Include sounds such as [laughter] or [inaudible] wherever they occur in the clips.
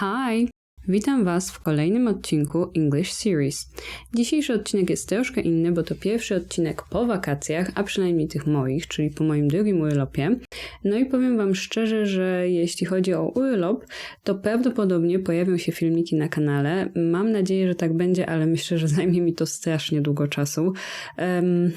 Hi! Witam Was w kolejnym odcinku English Series. Dzisiejszy odcinek jest troszkę inny, bo to pierwszy odcinek po wakacjach, a przynajmniej tych moich, czyli po moim drugim urlopie. No i powiem Wam szczerze, że jeśli chodzi o urlop, to prawdopodobnie pojawią się filmiki na kanale. Mam nadzieję, że tak będzie, ale myślę, że zajmie mi to strasznie długo czasu. Um,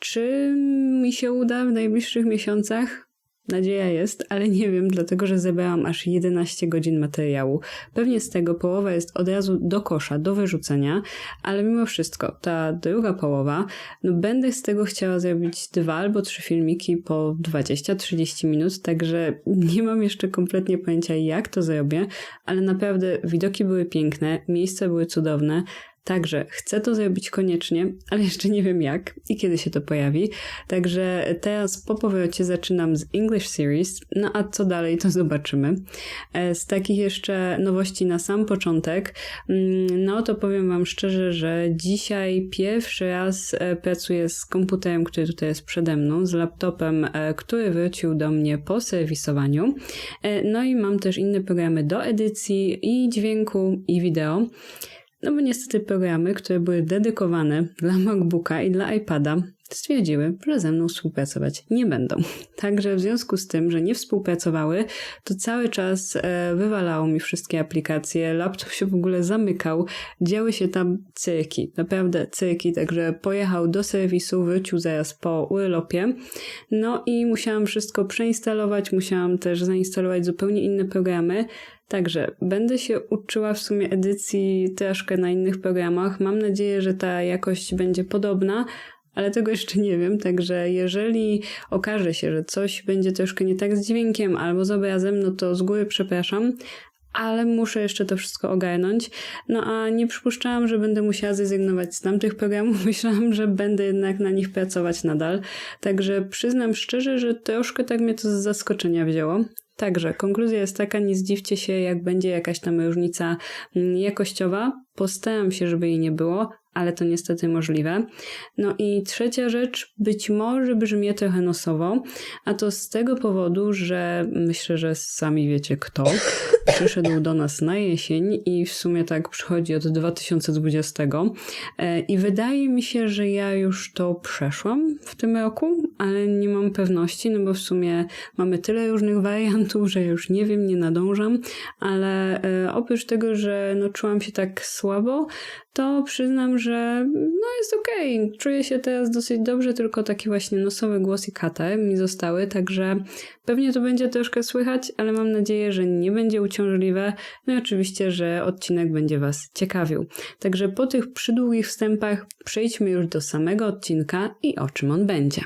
czy mi się uda w najbliższych miesiącach? Nadzieja jest, ale nie wiem, dlatego że zebrałam aż 11 godzin materiału. Pewnie z tego połowa jest od razu do kosza, do wyrzucenia, ale mimo wszystko, ta druga połowa, no będę z tego chciała zrobić dwa albo trzy filmiki po 20-30 minut, także nie mam jeszcze kompletnie pojęcia jak to zrobię, ale naprawdę widoki były piękne, miejsca były cudowne, Także chcę to zrobić koniecznie, ale jeszcze nie wiem jak i kiedy się to pojawi. Także teraz po powrocie zaczynam z English Series, no a co dalej to zobaczymy. E, z takich jeszcze nowości na sam początek, mm, no to powiem Wam szczerze, że dzisiaj pierwszy raz e, pracuję z komputerem, który tutaj jest przede mną, z laptopem, e, który wrócił do mnie po serwisowaniu. No i mam też inne programy do edycji i dźwięku i wideo. No bo niestety programy, które były dedykowane dla MacBooka i dla iPada, stwierdziły, że ze mną współpracować nie będą. [laughs] Także w związku z tym, że nie współpracowały, to cały czas e, wywalało mi wszystkie aplikacje, laptop się w ogóle zamykał, działy się tam cyrki, naprawdę cyrki, także pojechał do serwisu, wrócił zaraz po urlopie, no i musiałam wszystko przeinstalować, musiałam też zainstalować zupełnie inne programy, Także będę się uczyła w sumie edycji troszkę na innych programach. Mam nadzieję, że ta jakość będzie podobna, ale tego jeszcze nie wiem. Także jeżeli okaże się, że coś będzie troszkę nie tak z dźwiękiem albo z obrazem, no to z góry przepraszam. Ale muszę jeszcze to wszystko ogarnąć. No a nie przypuszczałam, że będę musiała zrezygnować z tamtych programów. [laughs] Myślałam, że będę jednak na nich pracować nadal. Także przyznam szczerze, że troszkę tak mnie to z zaskoczenia wzięło. Także konkluzja jest taka, nie zdziwcie się, jak będzie jakaś tam różnica mm, jakościowa. Postaram się, żeby jej nie było, ale to niestety możliwe. No i trzecia rzecz, być może brzmi trochę nosowo, a to z tego powodu, że myślę, że sami wiecie kto. [laughs] Przyszedł do nas na jesień i w sumie tak przychodzi od 2020 e, i wydaje mi się, że ja już to przeszłam w tym roku, ale nie mam pewności, no bo w sumie mamy tyle różnych wariantów, że już nie wiem, nie nadążam, ale e, oprócz tego, że no czułam się tak słabo, to przyznam, że no jest okej. Okay. Czuję się teraz dosyć dobrze, tylko taki właśnie nosowy głos i katę mi zostały, także pewnie to będzie troszkę słychać, ale mam nadzieję, że nie będzie uciążliwe. No i oczywiście, że odcinek będzie Was ciekawił. Także po tych przydługich wstępach przejdźmy już do samego odcinka i o czym on będzie.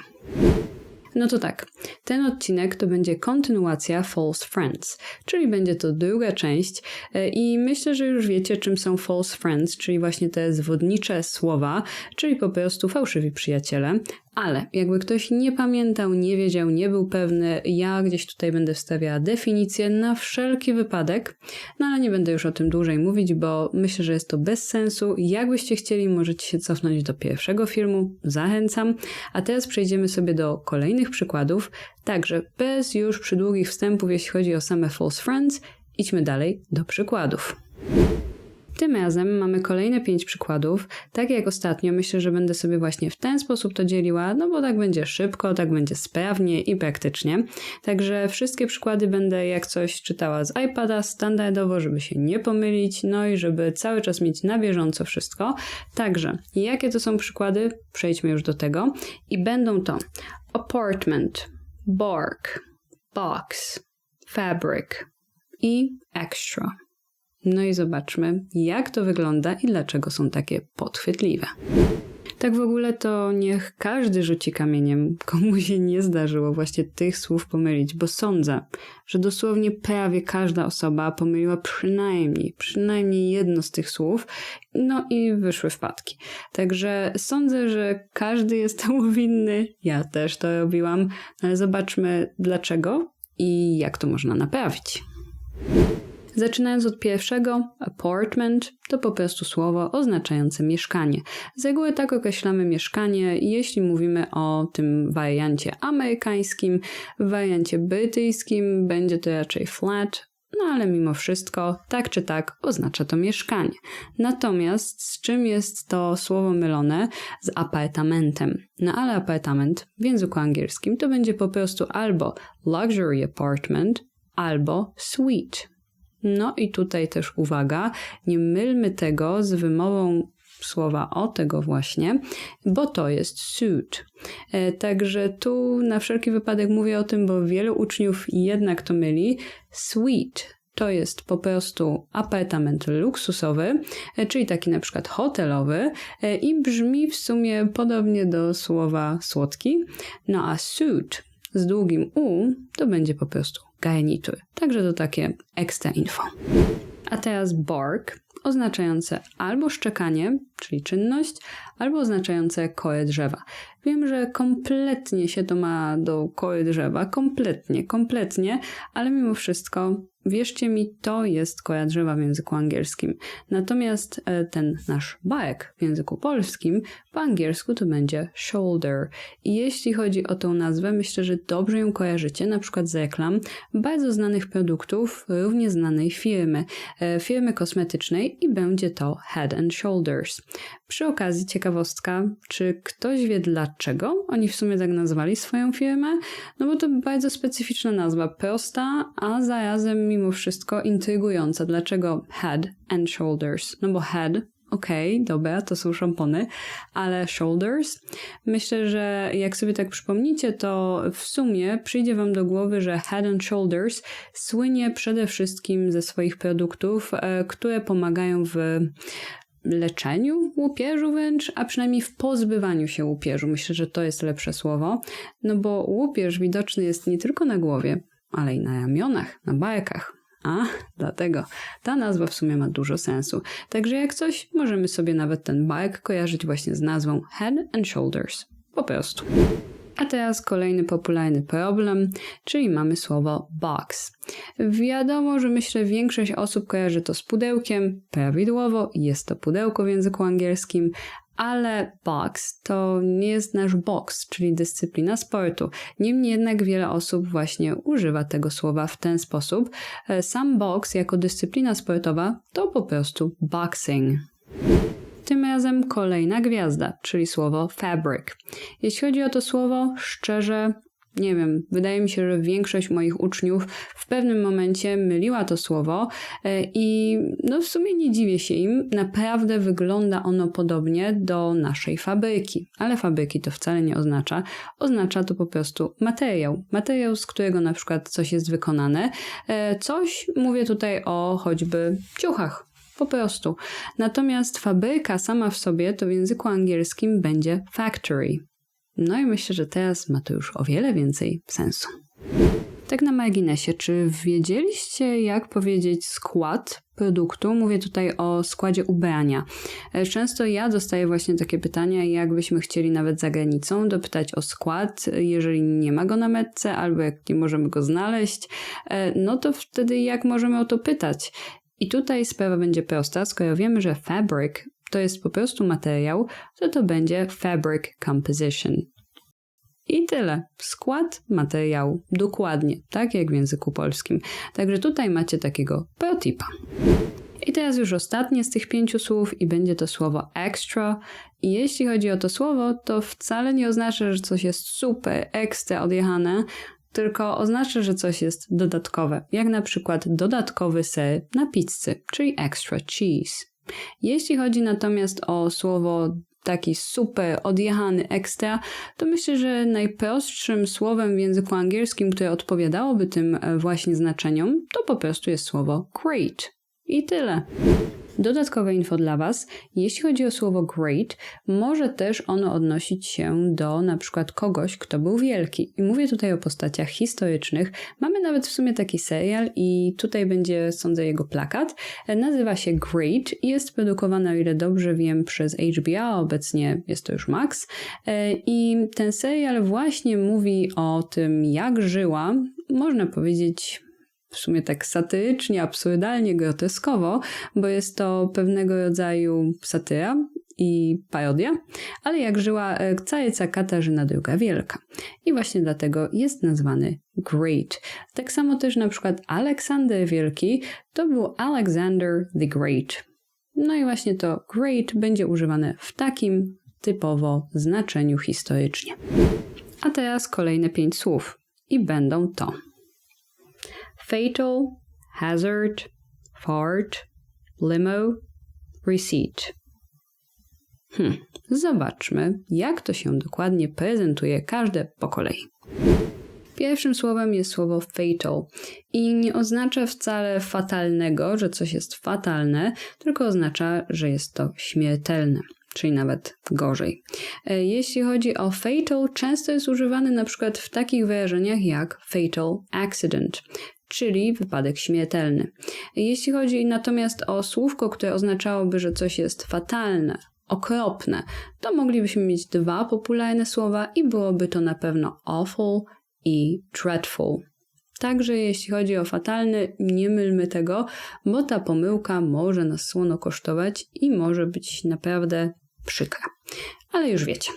No to tak, ten odcinek to będzie kontynuacja False Friends, czyli będzie to druga część e, i myślę, że już wiecie czym są false friends, czyli właśnie te zwodnicze słowa, czyli po prostu fałszywi przyjaciele, ale jakby ktoś nie pamiętał, nie wiedział, nie był pewny, ja gdzieś tutaj będę wstawiała definicję na wszelki wypadek, no ale nie będę już o tym dłużej mówić, bo myślę, że jest to bez sensu. Jakbyście chcieli, możecie się cofnąć do pierwszego filmu, zachęcam. A teraz przejdziemy sobie do kolejnych przykładów, także bez już przydługich wstępów, jeśli chodzi o same false friends, idźmy dalej do przykładów. Tym razem mamy kolejne pięć przykładów. Tak jak ostatnio, myślę, że będę sobie właśnie w ten sposób to dzieliła, no bo tak będzie szybko, tak będzie sprawnie i praktycznie. Także wszystkie przykłady będę jak coś czytała z iPada standardowo, żeby się nie pomylić, no i żeby cały czas mieć na bieżąco wszystko. Także, jakie to są przykłady? Przejdźmy już do tego. I będą to apartment, bark, box, fabric i extra. No i zobaczmy, jak to wygląda i dlaczego są takie podchwytliwe. Tak w ogóle to niech każdy rzuci kamieniem, [laughs] komu się nie zdarzyło właśnie tych słów pomylić, bo sądzę, że dosłownie prawie każda osoba pomyliła przynajmniej, przynajmniej jedno z tych słów, no i wyszły wpadki. Także sądzę, że każdy jest temu [laughs] winny, ja też to robiłam, ale zobaczmy dlaczego i jak to można naprawić. Zaczynając od pierwszego, apartment to po prostu słowo oznaczające mieszkanie. Z reguły tak określamy mieszkanie, jeśli mówimy o tym wariancie amerykańskim. W wariancie brytyjskim będzie to raczej flat no ale mimo wszystko, tak czy tak, oznacza to mieszkanie. Natomiast z czym jest to słowo mylone? Z apartamentem. No ale apartament w języku angielskim to będzie po prostu albo luxury apartment, albo suite. No i tutaj też uwaga, nie mylmy tego z wymową słowa o tego właśnie, bo to jest suit. E, także tu na wszelki wypadek mówię o tym, bo wielu uczniów jednak to myli. Suite to jest po prostu apartament luksusowy, e, czyli taki na przykład hotelowy e, i brzmi w sumie podobnie do słowa słodki. No a suit z długim U to będzie po prostu garnitur. Także to takie ekstra info. A teraz bark, oznaczające albo szczekanie, czyli czynność, albo oznaczające kołę drzewa. Wiem, że kompletnie się to ma do koły drzewa, kompletnie, kompletnie, ale mimo wszystko Wierzcie mi, to jest koja drzewa w języku angielskim. Natomiast e, ten nasz bajek w języku polskim, po angielsku to będzie shoulder. I jeśli chodzi o tą nazwę, myślę, że dobrze ją kojarzycie, na przykład z reklam bardzo znanych produktów, równie znanej firmy, e, firmy kosmetycznej i będzie to Head and Shoulders. Przy okazji ciekawostka, czy ktoś wie dlaczego oni w sumie tak nazwali swoją firmę? No bo to bardzo specyficzna nazwa, prosta, a zarazem mimo wszystko intrygująca. Dlaczego head and shoulders? No bo head okej, okay, dobra, to są szampony, ale shoulders, myślę, że jak sobie tak przypomnicie, to w sumie przyjdzie wam do głowy, że Head and Shoulders słynie przede wszystkim ze swoich produktów, e, które pomagają w leczeniu łupieżu wręcz, a przynajmniej w pozbywaniu się łupieżu. Myślę, że to jest lepsze słowo, no bo łupież widoczny jest nie tylko na głowie, ale i na ramionach, na bajkach. A, dlatego ta nazwa w sumie ma dużo sensu. Także jak coś, możemy sobie nawet ten bajek kojarzyć właśnie z nazwą Head and Shoulders. Po prostu. A teraz kolejny popularny problem, czyli mamy słowo box. Wiadomo, że myślę, większość osób kojarzy to z pudełkiem. Prawidłowo jest to pudełko w języku angielskim, ale box to nie jest nasz box, czyli dyscyplina sportu. Niemniej jednak wiele osób właśnie używa tego słowa w ten sposób. E, sam box jako dyscyplina sportowa to po prostu boxing. Tym razem kolejna gwiazda, czyli słowo fabric. Jeśli chodzi o to słowo, szczerze nie wiem, wydaje mi się, że większość moich uczniów w pewnym momencie myliła to słowo e, i no w sumie nie dziwię się im, naprawdę wygląda ono podobnie do naszej fabryki, ale fabryki to wcale nie oznacza, oznacza to po prostu materiał, materiał z którego na przykład coś jest wykonane, e, coś, mówię tutaj o choćby ciuchach, po prostu. Natomiast fabryka sama w sobie to w języku angielskim będzie factory. No i myślę, że teraz ma to już o wiele więcej sensu. Tak na marginesie, czy wiedzieliście, jak powiedzieć skład produktu? Mówię tutaj o składzie ubrania. E, często ja dostaję właśnie takie pytania, jakbyśmy chcieli nawet za granicą dopytać o skład, jeżeli nie ma go na metce, albo jak nie możemy go znaleźć, e, no to wtedy jak możemy o to pytać? I tutaj sprawa będzie prosta, skoro wiemy, że fabric to jest po prostu materiał, to to będzie fabric composition. I tyle. Skład materiału. Dokładnie, tak jak w języku polskim. Także tutaj macie takiego protipa. I teraz już ostatnie z tych pięciu słów i będzie to słowo extra. I jeśli chodzi o to słowo, to wcale nie oznacza, że coś jest super, ekstra odjechane, tylko oznacza, że coś jest dodatkowe, jak na przykład dodatkowy ser na pizzy, czyli extra cheese. Jeśli chodzi natomiast o słowo taki super odjechany ekstra, to myślę, że najprostszym słowem w języku angielskim, które odpowiadałoby tym e, właśnie znaczeniom, to po prostu jest słowo great. I tyle. Dodatkowe info dla Was. Jeśli chodzi o słowo great, może też ono odnosić się do na przykład kogoś, kto był wielki. I mówię tutaj o postaciach historycznych. Mamy nawet w sumie taki serial i tutaj będzie, sądzę, jego plakat. Nazywa się Great i jest produkowany, o ile dobrze wiem, przez HBO, obecnie jest to już Max. I ten serial właśnie mówi o tym, jak żyła, można powiedzieć, w sumie tak satyrycznie, absurdalnie, groteskowo, bo jest to pewnego rodzaju satyra i parodia, ale jak żyła e, cajeca Katarzyna II Wielka. I właśnie dlatego jest nazwany Great. Tak samo też na przykład Aleksander Wielki to był Alexander the Great. No i właśnie to great będzie używane w takim typowo znaczeniu historycznie. A teraz kolejne pięć słów i będą to fatal, hazard, fart, limo, receipt. Hmm, zobaczmy, jak to się dokładnie prezentuje każde po kolei. Pierwszym słowem jest słowo fatal i nie oznacza wcale fatalnego, że coś jest fatalne, tylko oznacza, że jest to śmiertelne czyli nawet gorzej. E, jeśli chodzi o fatal, często jest używany na przykład w takich wyrażeniach jak fatal accident, czyli wypadek śmiertelny. Jeśli chodzi natomiast o słówko, które oznaczałoby, że coś jest fatalne, okropne, to moglibyśmy mieć dwa popularne słowa i byłoby to na pewno awful i dreadful. Także jeśli chodzi o fatalny, nie mylmy tego, bo ta pomyłka może nas słono kosztować i może być naprawdę przykra. Ale już wiecie.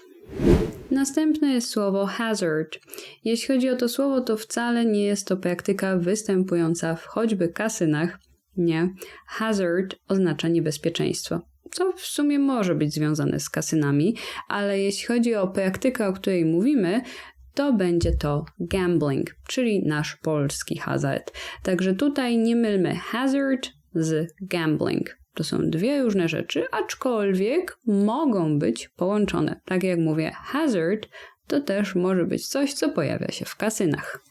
Następne jest słowo hazard. Jeśli chodzi o to słowo, to wcale nie jest to praktyka występująca w choćby kasynach. Nie. Hazard oznacza niebezpieczeństwo co w sumie może być związane z kasynami, ale jeśli chodzi o praktykę, o której mówimy, to będzie to gambling, czyli nasz polski hazard. Także tutaj nie mylmy hazard z gambling. To są dwie różne rzeczy, aczkolwiek mogą być połączone. Tak jak mówię, hazard to też może być coś, co pojawia się w kasynach.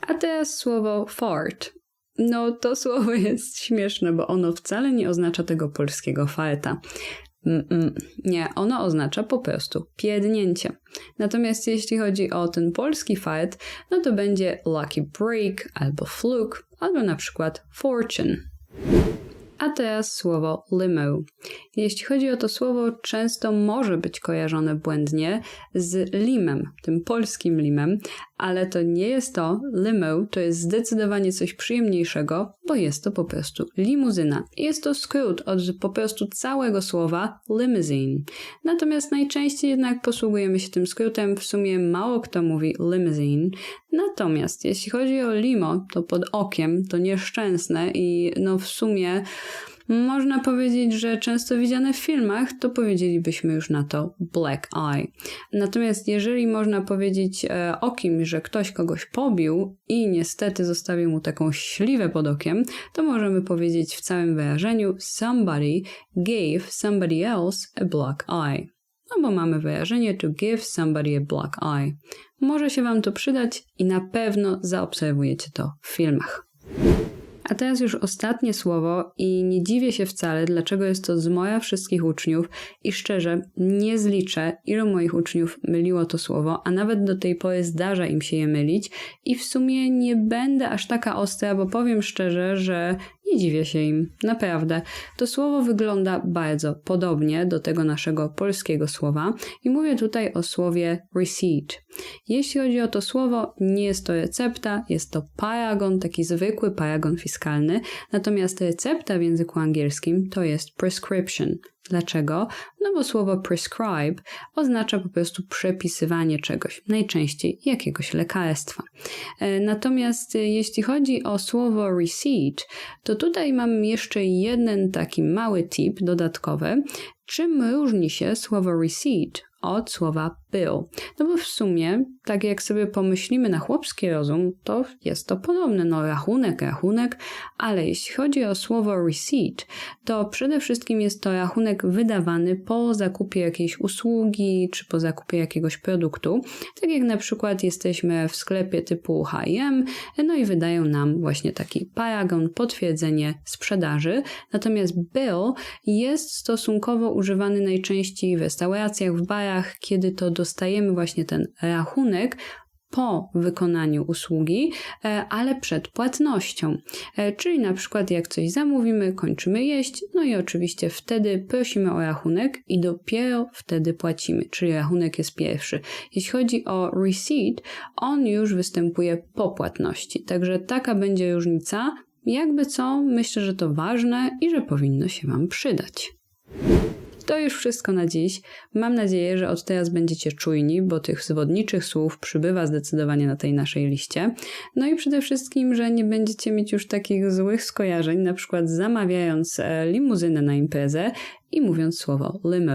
A teraz słowo fart. No, to [laughs] słowo jest śmieszne, bo ono wcale nie oznacza tego polskiego farta. Mm-mm. Nie, ono oznacza po prostu pierdnięcie. Natomiast jeśli chodzi o ten polski fart, no to będzie lucky break albo fluke, albo na przykład fortune. A teraz słowo limo. Jeśli chodzi o to słowo, często może być kojarzone błędnie z limem, tym polskim limem, ale to nie jest to. Limo to jest zdecydowanie coś przyjemniejszego, bo jest to po prostu limuzyna. Jest to skrót od po prostu całego słowa limousine. Natomiast najczęściej jednak posługujemy się tym skrótem, w sumie mało kto mówi limousine. Natomiast jeśli chodzi o limo, to pod okiem to nieszczęsne i no w sumie można powiedzieć, że często widziane w filmach, to powiedzielibyśmy już na to black eye. Natomiast jeżeli można powiedzieć e, o kimś, że ktoś kogoś pobił i niestety zostawił mu taką śliwę pod okiem, to możemy powiedzieć w całym wyrażeniu somebody gave somebody else a black eye. No bo mamy wyrażenie to give somebody a black eye. Może się Wam to przydać i na pewno zaobserwujecie to w filmach. A teraz już ostatnie słowo i nie dziwię się wcale, dlaczego jest to z moja wszystkich uczniów i szczerze nie zliczę, ilu moich uczniów myliło to słowo, a nawet do tej pory zdarza im się je mylić i w sumie nie będę aż taka ostra, bo powiem szczerze, że nie dziwię się im, naprawdę. To słowo wygląda bardzo podobnie do tego naszego polskiego słowa i mówię tutaj o słowie receipt. Jeśli chodzi o to słowo, nie jest to recepta, jest to paragon, taki zwykły paragon fiskalny, natomiast recepta w języku angielskim to jest prescription. Dlaczego? No bo słowo prescribe oznacza po prostu przepisywanie czegoś, najczęściej jakiegoś lekarstwa. E, natomiast e, jeśli chodzi o słowo receipt, to tutaj mam jeszcze jeden taki mały tip dodatkowy. Czym różni się słowo receipt od słowa był. No bo w sumie, tak jak sobie pomyślimy na chłopski rozum, to jest to podobne, no rachunek, rachunek, ale jeśli chodzi o słowo receipt, to przede wszystkim jest to rachunek wydawany po zakupie jakiejś usługi, czy po zakupie jakiegoś produktu, tak jak na przykład jesteśmy w sklepie typu H&M, no i wydają nam właśnie taki paragon, potwierdzenie sprzedaży, natomiast bill jest stosunkowo używany najczęściej w restauracjach, w barach, kiedy to dostajemy właśnie ten rachunek po wykonaniu usługi, e, ale przed płatnością. E, czyli na przykład jak coś zamówimy, kończymy jeść, no i oczywiście wtedy prosimy o rachunek i dopiero wtedy płacimy, czyli rachunek jest pierwszy. Jeśli chodzi o receipt, on już występuje po płatności. Także taka będzie różnica. Jakby co, myślę, że to ważne i że powinno się Wam przydać. To już wszystko na dziś. Mam nadzieję, że od teraz będziecie czujni, bo tych zwodniczych słów przybywa zdecydowanie na tej naszej liście. No i przede wszystkim, że nie będziecie mieć już takich złych skojarzeń, na przykład zamawiając e, limuzynę na imprezę i mówiąc słowo limo.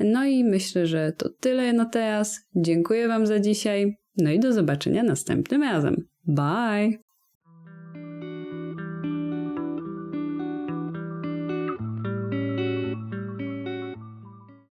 No i myślę, że to tyle na teraz. Dziękuję Wam za dzisiaj. No i do zobaczenia następnym razem. Bye!